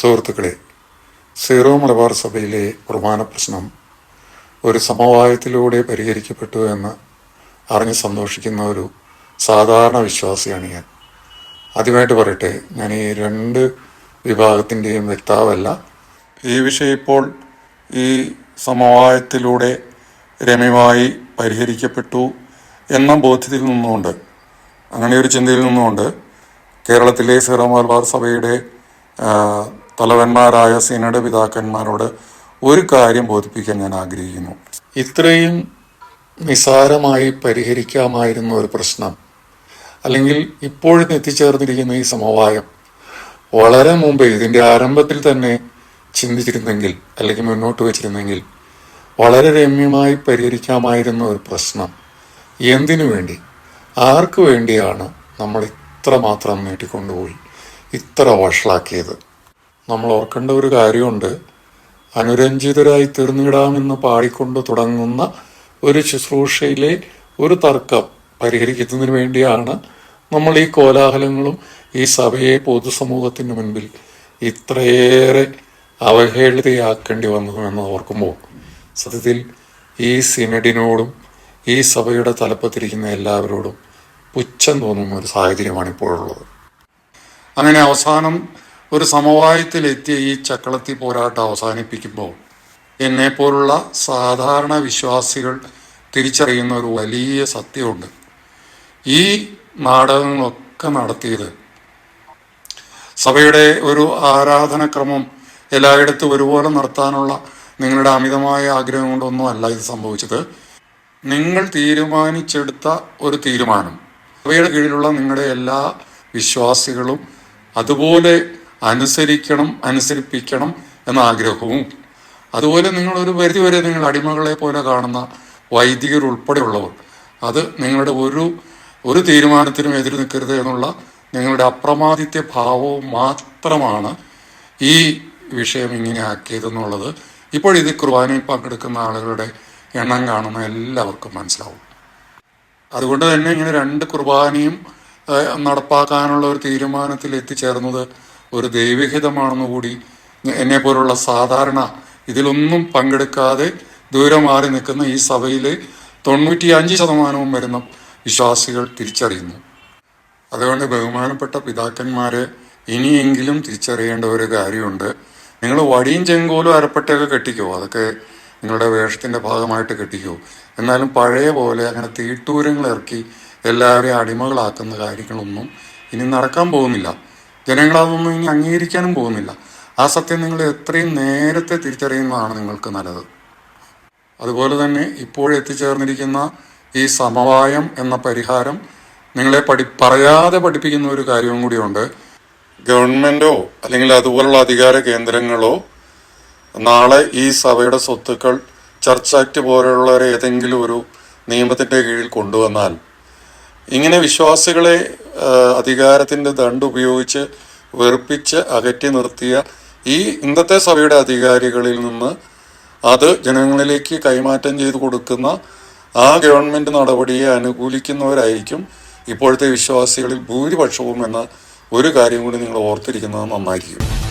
സുഹൃത്തുക്കളെ സീറോ മലബാർ സഭയിലെ കുർബാന പ്രശ്നം ഒരു സമവായത്തിലൂടെ പരിഹരിക്കപ്പെട്ടു എന്ന് അറിഞ്ഞ് സന്തോഷിക്കുന്ന ഒരു സാധാരണ വിശ്വാസിയാണ് ഞാൻ. ആദ്യമായിട്ട് പറയട്ടെ ഞാൻ ഈ രണ്ട് വിഭാഗത്തിന്റെയും വ്യക്താവല്ല. ഈ വിഷയം ഇപ്പോൾ ഈ സമവായത്തിലൂടെ രമ്യമായി പരിഹരിക്കപ്പെട്ടു എന്ന ബോധ്യത്തിൽ നിന്നുകൊണ്ട് അങ്ങനെ ഒരു ചിന്തയിൽ നിന്നുകൊണ്ട് കേരളത്തിലെ സീറോ മലബാർ സഭയുടെ തലവന്മാരായ സേനയുടെ പിതാക്കന്മാരോട് ഒരു കാര്യം ബോധിപ്പിക്കാൻ ഞാൻ ആഗ്രഹിക്കുന്നു. ഇത്രയും നിസാരമായി പരിഹരിക്കാമായിരുന്ന ഒരു പ്രശ്നം അല്ലെങ്കിൽ ഇപ്പോഴും എത്തിച്ചേർന്നിരിക്കുന്ന ഈ സമവായം വളരെ മുമ്പേ ഇതിന്റെ ആരംഭത്തിൽ തന്നെ ചിന്തിച്ചിരുന്നെങ്കിൽ അല്ലെങ്കിൽ മുന്നോട്ട് വെച്ചിരുന്നെങ്കിൽ വളരെ രമ്യമായി പരിഹരിക്കാമായിരുന്ന ഒരു പ്രശ്നം. എന്തിനു വേണ്ടി? ആർക്ക് വേണ്ടിയാണ് നമ്മൾ ഇത്ര മാത്രം നീട്ടിക്കൊണ്ടുപോയി ഇത്ര വഷളാക്കിയത്? നമ്മൾ ഓർക്കേണ്ട ഒരു കാര്യമുണ്ട്. അനുരഞ്ജിതരായി തീർന്നിടാമെന്ന് പാടിക്കൊണ്ട് തുടങ്ങുന്ന ഒരു ശുശ്രൂഷയിലെ ഒരു തർക്കം പരിഹരിക്കുന്നതിന് വേണ്ടിയാണ് നമ്മൾ ഈ കോലാഹലങ്ങളും ഈ സഭയെ പൊതുസമൂഹത്തിന് മുൻപിൽ ഇത്രയേറെ അവഹേളിതയാക്കേണ്ടി വന്നു എന്ന് ഓർക്കുമ്പോൾ സത്യത്തിൽ ഈ സിനഡിനോടും ഈ സഭയുടെ തലപ്പത്തിരിക്കുന്ന എല്ലാവരോടും പുച്ഛം തോന്നുന്ന ഒരു സാഹചര്യമാണ് ഇപ്പോഴുള്ളത് അങ്ങനെ അവസാനം ഒരു സമവായത്തിലെത്തിയ ഈ ചക്കളത്തി പോരാട്ടം അവസാനിപ്പിക്കുമ്പോൾ എന്നെ പോലുള്ള സാധാരണ വിശ്വാസികൾ തിരിച്ചറിയുന്ന ഒരു വലിയ സത്യമുണ്ട്. ഈ നാടകങ്ങളൊക്കെ നടത്തിയത് സഭയുടെ ഒരു ആരാധനക്രമം എല്ലായിടത്തും ഒരുപോലെ നടത്താനുള്ള നിങ്ങളുടെ അമിതമായ ആഗ്രഹം കൊണ്ടൊന്നും അല്ല ഇത് സംഭവിച്ചത്. നിങ്ങൾ തീരുമാനിച്ചെടുത്ത ഒരു തീരുമാനം. സഭയുടെ കീഴിലുള്ള നിങ്ങളുടെ എല്ലാ വിശ്വാസികളും അതുപോലെ അനുസരിക്കണം അനുസരിപ്പിക്കണം എന്ന ആഗ്രഹവും. അതുപോലെ നിങ്ങളൊരു പരിധിവരെ നിങ്ങൾ അടിമകളെ പോലെ കാണുന്ന വൈദികർ ഉൾപ്പെടെയുള്ളവർ അത് നിങ്ങളുടെ ഒരു ഒരു തീരുമാനത്തിനും എതിര് നിൽക്കരുത് എന്നുള്ള നിങ്ങളുടെ അപ്രമാദിത്യ ഭാവവും മാത്രമാണ് ഈ വിഷയം ഇങ്ങനെ ആക്കിയതെന്നുള്ളത് ഇപ്പോഴിത് കുർബാനയിൽ പങ്കെടുക്കുന്ന ആളുകളുടെ എണ്ണം കാണുന്ന എല്ലാവർക്കും മനസ്സിലാവും. അതുകൊണ്ട് തന്നെ ഇങ്ങനെ രണ്ട് കുർബാനയും നടപ്പാക്കാനുള്ള ഒരു തീരുമാനത്തിൽ എത്തിച്ചേർന്നത് ഒരു ദൈവഹിതമാണെന്ന് കൂടി എന്നെ പോലുള്ള സാധാരണ ഇതിലൊന്നും പങ്കെടുക്കാതെ ദൂരെ മാറി നിൽക്കുന്ന ഈ സഭയിലെ തൊണ്ണൂറ്റി അഞ്ച് ശതമാനവും വരുന്ന വിശ്വാസികൾ തിരിച്ചറിയുന്നു. അതുകൊണ്ട് ബഹുമാനപ്പെട്ട പിതാക്കന്മാരെ ഇനിയെങ്കിലും തിരിച്ചറിയേണ്ട ഒരു കാര്യമുണ്ട്. നിങ്ങൾ വടിയും ചെങ്കോലും അരപ്പട്ടയൊക്കെ കെട്ടിക്കോ. അതൊക്കെ നിങ്ങളുടെ വേഷത്തിന്റെ ഭാഗമായിട്ട് കെട്ടിക്കോ. എന്നാലും പഴയ പോലെ അങ്ങനെ തീട്ടൂരങ്ങൾ ഇറക്കി എല്ലാവരെയും അടിമകളാക്കുന്ന കാര്യങ്ങളൊന്നും ഇനി നടക്കാൻ പോകുന്നില്ല. ജനങ്ങൾ അതൊന്നും ഇനി അംഗീകരിക്കാനും പോകുന്നില്ല. ആ സത്യം നിങ്ങൾ എത്രയും നേരത്തെ തിരിച്ചറിയുന്നതാണ് നിങ്ങൾക്ക് നല്ലത്. അതുപോലെ തന്നെ ഇപ്പോൾ എത്തിച്ചേർന്നിരിക്കുന്ന ഈ സമവായം എന്ന പരിഹാരം നിങ്ങളെ പഠി പറയാതെ പഠിപ്പിക്കുന്ന ഒരു കാര്യവും കൂടിയുണ്ട്. ഗവൺമെന്റോ അല്ലെങ്കിൽ അതുപോലുള്ള അധികാര കേന്ദ്രങ്ങളോ നാളെ ഈ സഭയുടെ സ്വത്തുക്കൾ ചർച്ച് ആക്ട് പോലെയുള്ള ഏതെങ്കിലും ഒരു നിയമത്തിന്റെ കീഴിൽ കൊണ്ടുവന്നാൽ ഇങ്ങനെ വിശ്വാസികളെ അധികാരത്തിന്റെ ദണ്ട് ഉപയോഗിച്ച് വെറുപ്പിച്ച് അകറ്റി നിർത്തിയ ഈ ഇന്നത്തെ സഭയുടെ അധികാരികളിൽ നിന്ന് അത് ജനങ്ങളിലേക്ക് കൈമാറ്റം ചെയ്ത് കൊടുക്കുന്ന ആ ഗവൺമെന്റ് നടപടിയെ അനുകൂലിക്കുന്നവരായിരിക്കും ഇപ്പോഴത്തെ വിശ്വാസികളിൽ ഭൂരിപക്ഷവും എന്ന ഒരു കാര്യം കൂടി നിങ്ങൾ ഓർത്തിരിക്കുന്നത് നന്നായിരിക്കും.